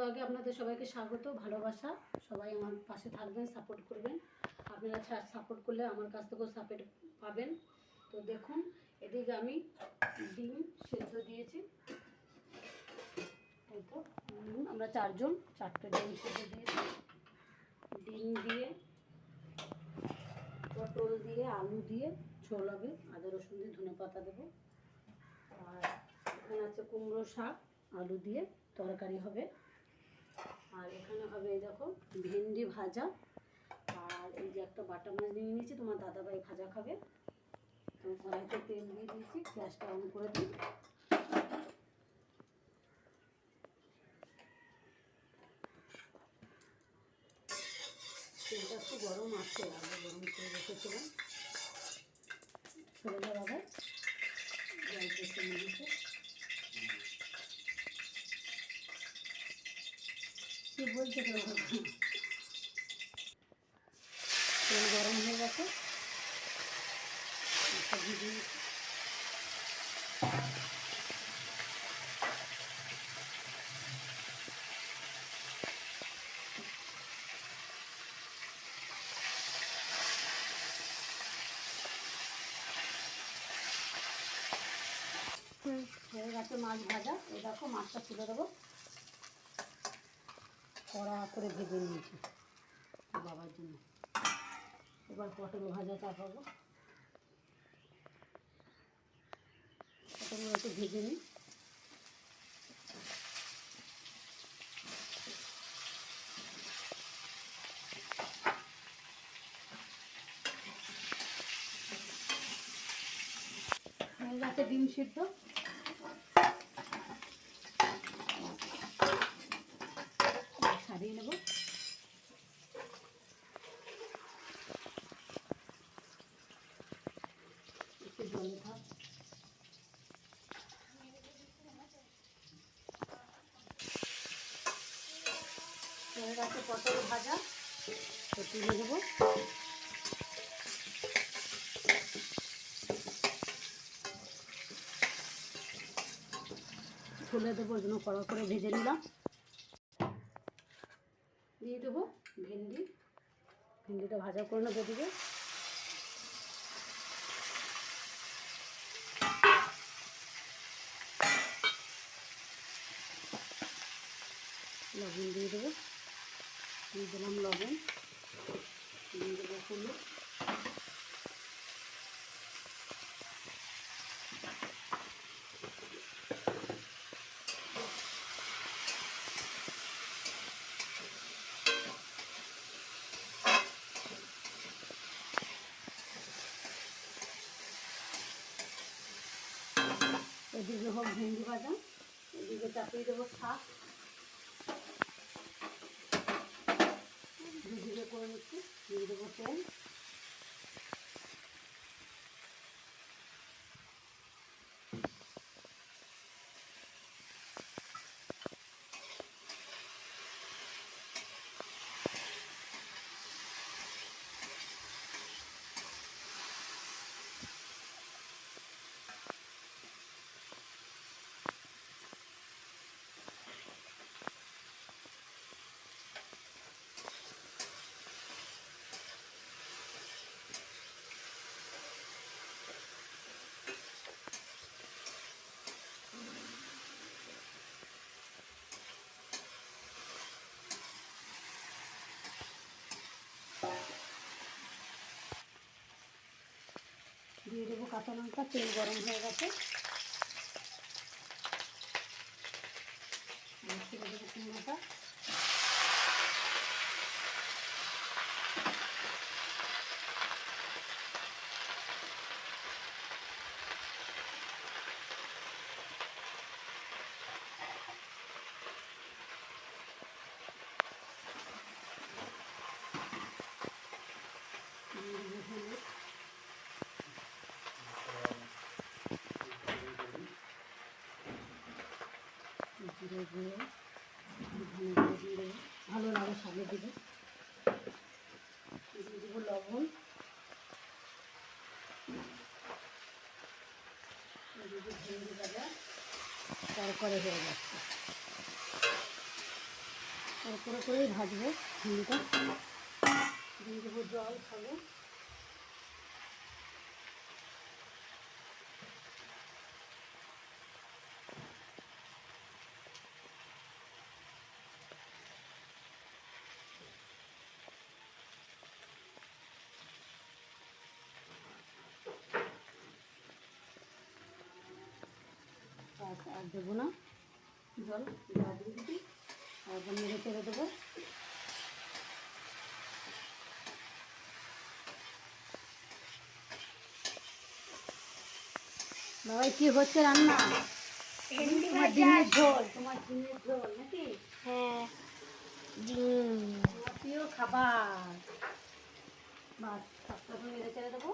ব্লগে আপনাদের সবাইকে স্বাগত, ভালোবাসা। সবাই আমার পাশে থাকবেন সাপোর্ট করবেন। আপনারা সাপোর্ট করলে আমার কাছ থেকেও সাপোর্ট পাবেন। তো দেখুন, এদিকে আমি ডিম সেদ্ধ দিয়েছি। আমরা চারজন, চারটে ডিম সেদ্ধ দিয়েছি। ডিম দিয়ে, পটল দিয়ে, আলু দিয়ে, ঝোল হবে। আদা, রসুন দিয়ে ধনে পাতা দেবো। আর এখানে আছে কুমড়ো শাক, আলু দিয়ে তরকারি হবে। আর এখানে হবে দেখো ভেন্ডি ভাজা। আর এই যে একটা বাটা মাছ নিয়ে নিয়েছি, তোমার দাদাভাই ভাজা খাবে। তো কড়াইতে তেল দিয়ে দিয়েছি, গ্যাসটা অন করে দিই। তেলটা একটু গরম আছে, আগে গরম করে রেখেছিলাম। দেওয়া আবার জল পেতে নিয়েছে কি বলছে তো তেল গরম হয়ে গেছে। হয়ে গেছে মাছ ভাজা। দেখো মাছটা তুলে দেবো। কড়া করে ভেজে নিয়েছি বাবার জন্য। এবার পটল ভাজা চাপাবো পটল ভেজে নিই। গেছে ডিম সিদ্ধ। সারিয়ে নেব। পটল ভাজা তুলে দেবো দেবো ওই জন্য কড়া করে ভেজে নিলাম দিয়ে দেবো ভেন্ডি ভেন্ডিটা ভাজা করে নেব দিকে লবণ দিয়ে দেবো। দিয়ে দিলাম লবণ। দিয়ে দেবো এদিকে হোক ভেন্ডি ভাজা এদিকে চাপিয়ে দেবো শাক। দুদিকে করে নিচ্ছি দিয়ে দেবো তেল। দিয়ে দেবো কাঁচা লঙ্কা তেল গরম হয়ে গেছে। দেবো কুমড়োটা। ভালো লাগে সামনে দিবে দিয়ে লবণ ভেন্ডি হয়ে যাচ্ছে তারপরে করেই ভাজবো ঝিঙেটা দিয়ে দেবো জল খাব। আর দেবো না। জল দিয়ে দিবি। তারপর নেড়ে চেড়ে দেবো। বাবাই কি হচ্ছে রান্না? তোমার ডিমের ঝোল। তোমার ডিমের ঝোল নাকি? হ্যাঁ। ডিম। প্রিয় খাবার। বাস তারপর নেড়ে চেড়ে দেবো।